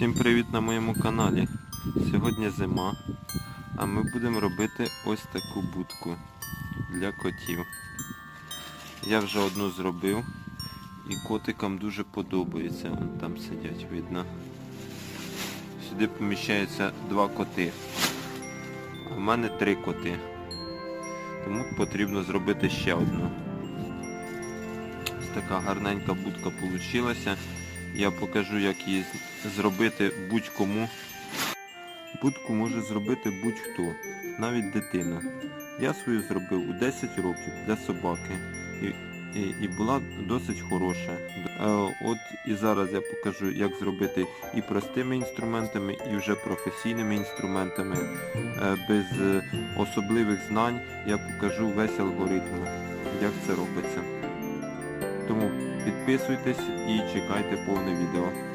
Всім привіт на моєму каналі. Сьогодні зима, а ми будемо робити ось таку будку для котів. Я вже одну зробив і котикам дуже подобається. Вон там сидять, видно. Сюди поміщається два коти. А в мене три коти. Тому потрібно зробити ще одну. Ось така гарненька будка вийшла. Я покажу, як її зробити будь-кому. Будку може зробити будь-хто, навіть дитина. Я свою зробив у 10 років для собаки і, і, і була досить хороша. Е, От і зараз я покажу, як зробити і простими інструментами, і вже професійними інструментами. Е, Без е, особливих знань я покажу весь алгоритм, як це робиться. Підписуйтесь і чекайте повне відео.